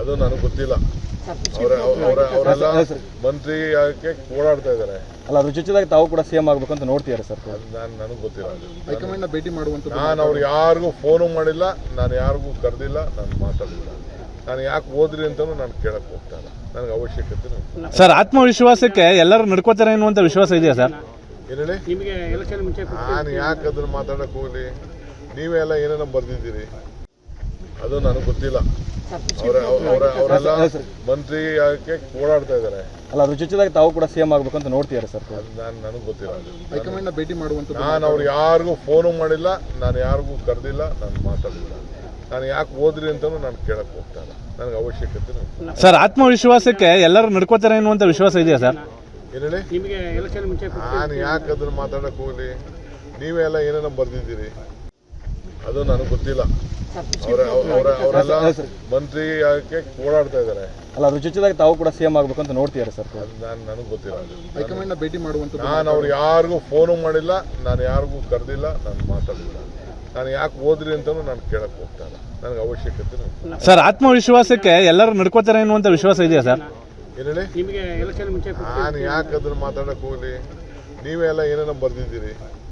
ಅದು ನನಗೆ ಗೊತ್ತಿಲ್ಲ. ಅವರ ಅವರ ಅವರೆಲ್ಲ ಮಂತ್ರಿ ಆಗಕ್ಕೆ ಓಡಾಡ್ತಾ ಇದ್ದಾರೆ ಅಲ್ಲ ಅದ್ರ ಜೊತೆದಾಗ ತಾವು ಕೂಡ ಸಿಎಂ ಆಗ್ಬೇಕು ಅಂತ ನೋಡ್ತೀರಾ ಸರ್. ಅದು ನಾನು ನನಗೆ ಗೊತ್ತಿಲ್ಲ. ಹೈಕಮಾಂಡ್ ಭೇಟಿ ಮಾಡುವಂತ ನಾನು ಅವ್ರು ಯಾರಿಗೂ ಫೋನು ಮಾಡಿಲ್ಲ ನಾನು ಯಾರಿಗೂ ಕರೆದಿಲ್ಲ ನಾನು ಮಾತಾಡಿಲ್ಲ ನಾನು ಯಾಕೆ ಓದ್ರಿ ಅಂತಲೂ ನಾನು ಕೇಳಕ್ಕೆ ಹೋಗ್ತಾ ಇಲ್ಲ. ನನಗೆ ಅವಶ್ಯಕತೆ. ಸರ್ ಆತ್ಮವಿಶ್ವಾಸಕ್ಕೆ ಎಲ್ಲರೂ ನಡ್ಕೋತಾರೆ ಅನ್ನುವಂಥ ವಿಶ್ವಾಸ ಇದೆಯಾ ಸರ್? ಏನೇಳಿ ನಿಮಗೆ ಎಲೆಕ್ಷನ್ ಮುಂಚೆ ನಾನು ಯಾಕೆ ಅದನ್ನ ಮಾತಾಡಕ್ ಹೋಗ್ಲಿ? ಎಲ್ಲ ಏನೇನೋ ಬರ್ದಿದ್ದೀರಿ. ಅದು ನನಗೆ ಗೊತ್ತಿಲ್ಲ. ಅವರ ಅವರ ಅವರೆಲ್ಲ ಮಂತ್ರಿ ಆಗಕ್ಕೆ ಓಡಾಡ್ತಾ ಇದ್ದಾರೆ ಅಲ್ಲ ಅದ್ರ ಜೊತೆಗೆ ತಾವು ಕೂಡ ಸಿಎಂ ಆಗ್ಬೇಕು ಅಂತ ನೋಡ್ತೀರಾ ಸರ್. ಅದು ನಾನು ನನಗೆ ಗೊತ್ತಿಲ್ಲ ಹೈಕಮಾಂಡ್ ಭೇಟಿ ಮಾಡುವಂತ ನಾನು ಅವ್ರು ಯಾರಿಗೂ ಫೋನು ಮಾಡಿಲ್ಲ ನಾನು ಯಾರಿಗೂ ಕರೆದಿಲ್ಲ ನಾನು ಮಾತಾಡಿಲ್ಲ ನಾನು ಯಾಕೆ ಹೋದ್ರಿ ಅಂತಲೂ ನಾನು ಕೇಳಕ್ಕೆ ಹೋಗ್ತಾ ಇಲ್ಲ. ನನಗೆ ಅವಶ್ಯಕತೆ ಇಲ್ಲ. ಸರ್ ಆತ್ಮವಿಶ್ವಾಸಕ್ಕೆ ಎಲ್ಲರೂ ನಡ್ಕೋತಾರೆ ಅನ್ನುವಂಥ ವಿಶ್ವಾಸ ಇದೆಯಾ ಸರ್? ಏನೇಳಿ ನಾನು ಯಾಕೆ ಅದನ್ನ ಮಾತಾಡಕ್ ಹೋಗ್ಲಿ? ಎಲ್ಲ ಏನೇನೋ ಬರ್ದಿದ್ದೀರಿ. ಅದು ನನಗೆ ಗೊತ್ತಿಲ್ಲ. ಅವರ ಅವರ ಅವರೆಲ್ಲ ಮಂತ್ರಿ ಆಗಕ್ಕೆ ಓಡಾಡ್ತಾ ಇದ್ದಾರೆ ಅಲ್ಲ ಅದ್ರ ಜೊತೆದಾಗ ತಾವು ಕೂಡ ಸಿಎಂ ಆಗ್ಬೇಕು ಅಂತ ನೋಡ್ತೀರಾ ಸರ್. ಅದು ನಾನು ನನಗೆ ಗೊತ್ತಿಲ್ಲ ಹೈಕಮಾಂಡ್ ಭೇಟಿ ಮಾಡುವಂತ ನಾನು ಅವ್ರು ಯಾರಿಗೂ ಫೋನು ಮಾಡಿಲ್ಲ ನಾನು ಯಾರಿಗೂ ಕರೆದಿಲ್ಲ ನಾನು ಮಾತಾಡಿಲ್ಲ ನಾನು ಯಾಕೆ ಓದ್ರಿ ಅಂತಲೂ ನಾನು ಕೇಳಕ್ಕೆ ಹೋಗ್ತಾ ಇಲ್ಲ. ನನಗೆ ಅವಶ್ಯಕತೆ. ಸರ್ ಆತ್ಮವಿಶ್ವಾಸಕ್ಕೆ ಎಲ್ಲರೂ ನಡ್ಕೋತಾರೆ ಅನ್ನುವಂಥ ವಿಶ್ವಾಸ ಇದೆಯಾ ಸರ್? ಏನೇಳಿ ನಿಮಗೆ ಎಲೆಕ್ಷನ್ ಮುಂಚೆ ನಾನು ಯಾಕೆ ಅದನ್ನ ಮಾತಾಡಕ್ ಹೋಗ್ಲಿ? ಎಲ್ಲ ಏನೇನೋ ಬರ್ದಿದ್ದೀರಿ.